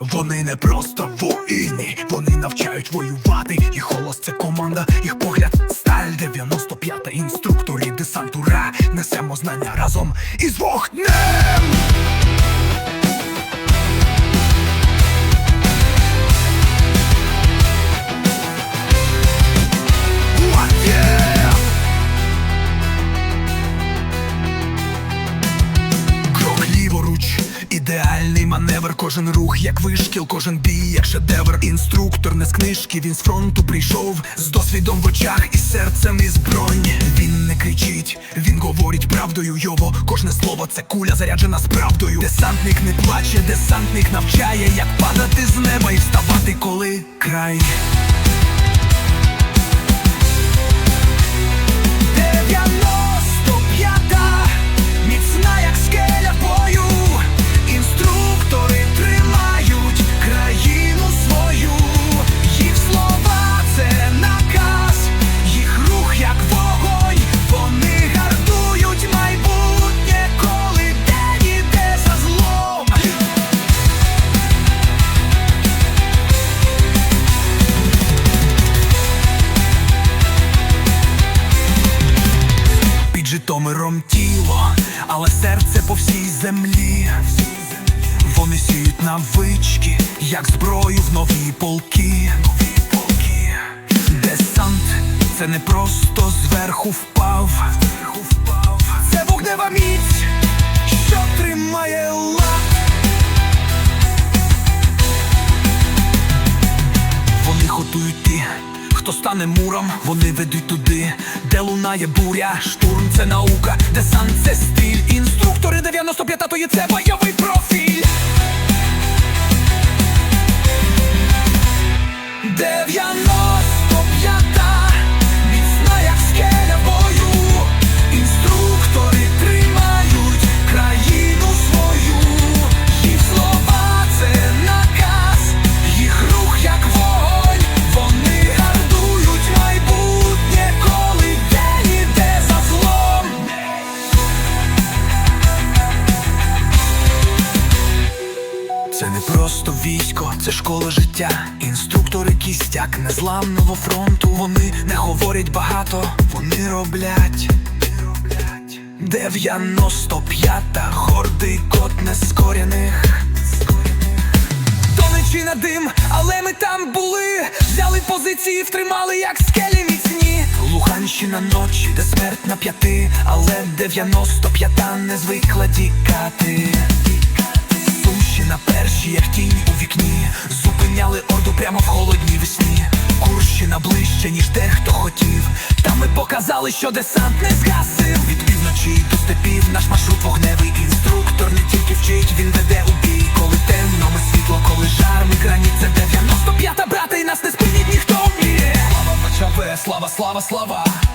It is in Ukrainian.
Вони не просто воїни, вони навчають воювати. Їх голос це команда, їх погляд сталь 95-та інструкторі десантура. Несемо знання разом із вогнем. Кожен рух, як вишкіл, кожен бій, як шедевр. Інструктор не з книжки, він з фронту прийшов з досвідом в очах і серцем із бронь. Він не кричить, він говорить правдою його. Кожне слово це куля заряджена справдою. Десантник не плаче, десантник навчає, як падати з неба і вставати, коли край. Житомиром тіло, але серце по всій землі. Вони сіють навички, як зброю в нові полки. Десант це не просто зверху впав. Це вогнева міць, що тримає лад. Вони готують ті, хто стане муром, вони ведуть туди, де лунає буря. Штурм це наука, десант це стиль. Інструктори 95-ї це бойовий профіль. Військо, це школа життя. Інструктори кістяк незламного фронту. Вони не говорять багато, вони роблять. 95-та, гордий кот нескоряних. Тонучи на дим, але ми там були. Взяли позиції, втримали, як скелі міцні. Луганщина ночі, де смерть на п'яти, але 95-та не звикла тікати. Сумщина перші, як тінь у вікні, зупиняли орду прямо в холодній весні. Курщина ближче, ніж дехто хотів. Та ми показали, що десант не згасив. Від півночі до степів наш маршрут вогневий інструктор не тільки вчить, він веде у бій. Коли темно, ми світло, коли жар, ми граніт, це 95-та брати, і нас не спинить ніхто. Слава ВЧВ, слава, слава, слава.